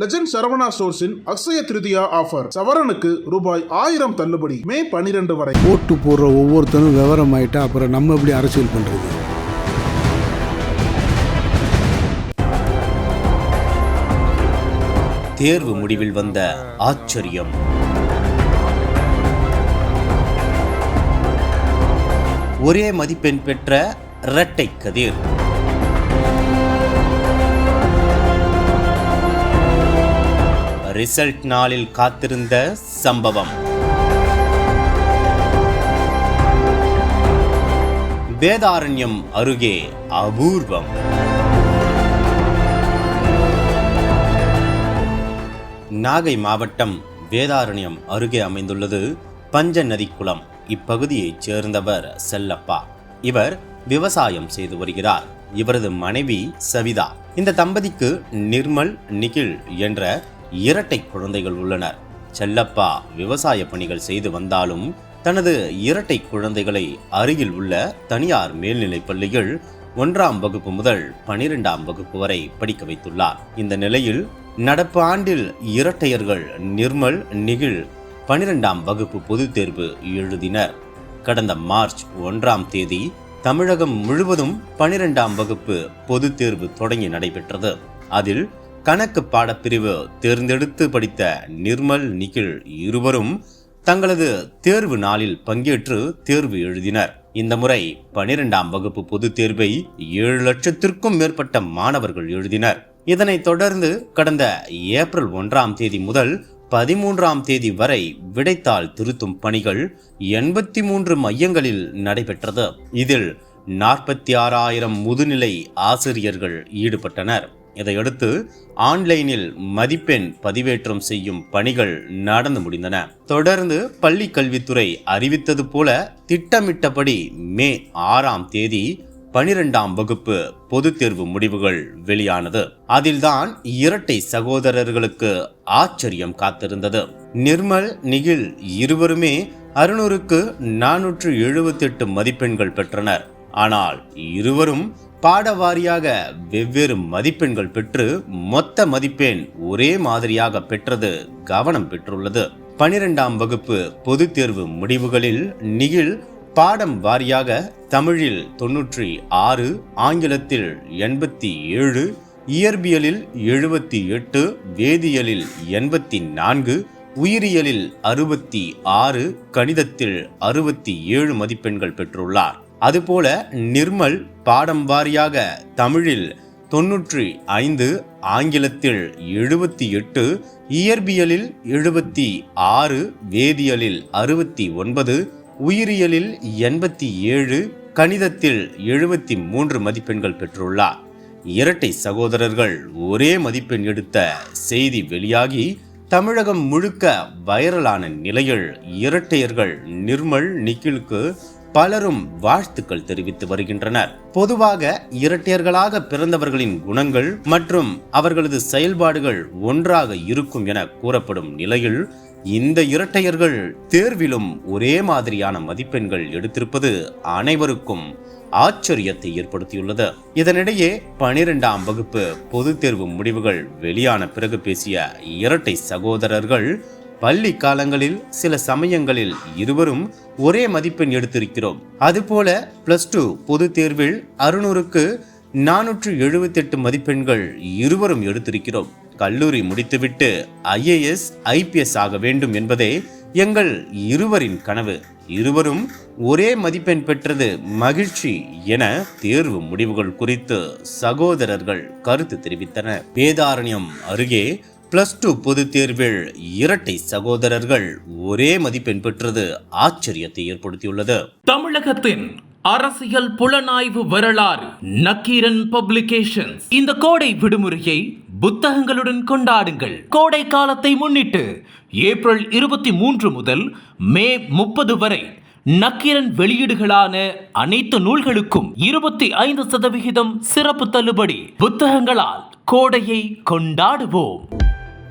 Legend Saravana ஸ்டோர்ஸின் Akshaya Tritiya offer சவரனுக்கு ரூபாய் ஆயிரம் தள்ளுபடி. மே பனிரெண்டு வரை. ஓட்டு போடுற ஒவ்வொருத்தரும் விவரம் ஆயிட்டா அப்புறம் நம்ம எப்படி அரசியல் பண்றது? தேர்வு முடிவில் வந்த ஆச்சரியம். ஒரே மதிப்பெண் பெற்ற இரட்டை கதிர். ரிசல்ட் நாளில் காத்திருந்த சம்பவம். வேதாரண்யம் அருகே அபூர்வம். நாகை மாவட்டம் வேதாரண்யம் அருகே அமைந்துள்ளது பஞ்ச நதிக்குளம் இப்பகுதியைச் சேர்ந்தவர் செல்லப்பா. இவர் விவசாயம் செய்து வருகிறார். இவரது மனைவி சவிதா. இந்த தம்பதிக்கு நிர்மல் நிகில் என்ற இரட்டை குழந்தைகள் உள்ளனர். செல்லப்பா விவசாய பணிகள் செய்து வந்தாலும் தனது இரட்டை குழந்தைகளை அருகில் உள்ள தனியார் மேல்நிலைப் பள்ளியில் ஒன்றாம் வகுப்பு முதல் பனிரெண்டாம் வகுப்பு வரை படிக்க வைத்துள்ளார். இந்த நிலையில் நடப்பு ஆண்டில் இரட்டையர்கள் நிர்மல் நிகில் பனிரெண்டாம் வகுப்பு பொதுத் தேர்வு எழுதினர். கடந்த மார்ச் ஒன்றாம் தேதி தமிழகம் முழுவதும் பனிரெண்டாம் வகுப்பு பொதுத் தேர்வு தொடங்கி நடைபெற்றது. அதில் கணக்கு பாடப்பிரிவு தேர்ந்தெடுத்து படித்த நிர்மல் நிகில் இருவரும் தங்களது தேர்வு நாளில் பங்கேற்று தேர்வு எழுதினர். இந்த முறை பனிரெண்டாம் வகுப்பு பொதுத் தேர்வை ஏழு லட்சத்திற்கும் மேற்பட்ட மாணவர்கள் எழுதினர். இதனைத் தொடர்ந்து கடந்த ஏப்ரல் ஒன்றாம் தேதி முதல் பதிமூன்றாம் தேதி வரை விடைத்தாள் திருத்தும் பணிகள் எண்பத்தி மூன்று மையங்களில் நடைபெற்றது. இதில் நாற்பத்தி ஆறாயிரம் முதுநிலை ஆசிரியர்கள் ஈடுபட்டனர். இதையடுத்து ஆன்லைனில் மதிப்பெண் பதிவேற்றம் செய்யும் பணிகள் நடந்து முடிந்தன. தொடர்ந்து பள்ளி கல்வித்துறை அறிவித்தது போல திட்டமிட்டபடி மே ஆறாம் தேதி பனிரெண்டாம் வகுப்பு பொதுத் தேர்வு முடிவுகள் வெளியானது. அதில்தான் இரட்டை சகோதரர்களுக்கு ஆச்சரியம் காத்திருந்தது. நிர்மல் நிகில் இருவருமே அறுநூறுக்கு நானூற்று எழுபத்தெட்டு மதிப்பெண்கள் பெற்றனர். ஆனால் இருவரும் பாட வாரியாக வெவ்வேறு மதிப்பெண்கள் பெற்று மொத்த மதிப்பெண் ஒரே மாதிரியாக பெற்றது கவனம் பெற்றுள்ளது. பனிரெண்டாம் வகுப்பு பொதுத் தேர்வு முடிவுகளில் நிகில் பாடம் வாரியாக தமிழில் தொன்னூற்றி ஆறு ஆங்கிலத்தில் எண்பத்தி ஏழு இயற்பியலில் எழுபத்தி எட்டு வேதியியலில் எண்பத்தி நான்கு உயிரியலில் அறுபத்தி ஆறு கணிதத்தில் அறுபத்தி ஏழு மதிப்பெண்கள் பெற்றுள்ளார். அதுபோல நிர்மல் பாடம் வாரியாக தமிழில் தொன்னூற்றி ஐந்து ஆங்கிலத்தில் எழுபத்தி எட்டு இயற்பியலில் எழுபத்தி ஆறு வேதியியலில் அறுபத்தி ஒன்பது உயிரியலில் எண்பத்தி ஏழு கணிதத்தில் எழுபத்தி மூன்று மதிப்பெண்கள் பெற்றுள்ளார். இரட்டை சகோதரர்கள் ஒரே மதிப்பெண் எடுத்த செய்தி வெளியாகி தமிழகம் முழுக்க வைரலான நிலையில் இரட்டையர்கள் நிர்மல் நிக்கிலுக்கு பலரும் வாழ்த்துக்கள் தெரிவித்து வருகின்றனர். பொதுவாக இரட்டையர்களாக பிறந்தவர்களின் குணங்கள் மற்றும் அவர்களது செயல்பாடுகள் ஒன்றாக இருக்கும் என கூறப்படும் நிலையில் இந்த இரட்டையர்கள் தேர்விலும் ஒரே மாதிரியான மதிப்பெண்கள் எடுத்திருப்பது அனைவருக்கும் ஆச்சரியத்தை ஏற்படுத்தியுள்ளது. இதனிடையே பனிரெண்டாம் வகுப்பு பொதுத் தேர்வு முடிவுகள் வெளியான பிறகு பேசிய இரட்டை சகோதரர்கள் பள்ளி காலங்களில் சில சமயங்களில் இருவரும் ஒரே மதிப்பெண் எடுத்திருக்கிறோம். அதுபோல பிளஸ் டூ பொதுத் தேர்வில் அறுநூறுக்கு நானூற்று எழுபத்தெட்டு மதிப்பெண்கள் இருவரும் எடுத்திருக்கிறோம். கல்லூரி முடித்துவிட்டு ஐஏஎஸ் ஐபிஎஸ் ஆக வேண்டும் என்பதே எங்கள் இருவரின் கனவு. இருவரும் ஒரே மதிப்பெண் பெற்றது மகிழ்ச்சி என தேர்வு முடிவுகள் குறித்து சகோதரர்கள் கருத்து தெரிவித்தனர். வேதாரண்யம் அருகே பிளஸ் டூ பொதுத் தேர்வில் இரட்டை சகோதரர்கள் ஒரே மதிப்பெண் பெற்றது ஆச்சரியத்தை ஏற்படுத்தியுள்ளது. தமிழகத்தின் அரசியல் புலனாய்வு வரலாறு நக்கீரன் பப்ளிகேஷன்ஸ். இந்த கோடை விடுமுறையை புத்தகங்களுடன் கொண்டாடுங்கள். கோடை காலத்தை முன்னிட்டு ஏப்ரல் இருபத்தி மூன்று முதல் மே முப்பது வரை நக்கீரன் வெளியீடுகளான அனைத்து நூல்களுக்கும் இருபத்தி ஐந்து சதவிகிதம் சிறப்பு தள்ளுபடி புத்தகங்களால் கோடையை கொண்டாடுவோம்.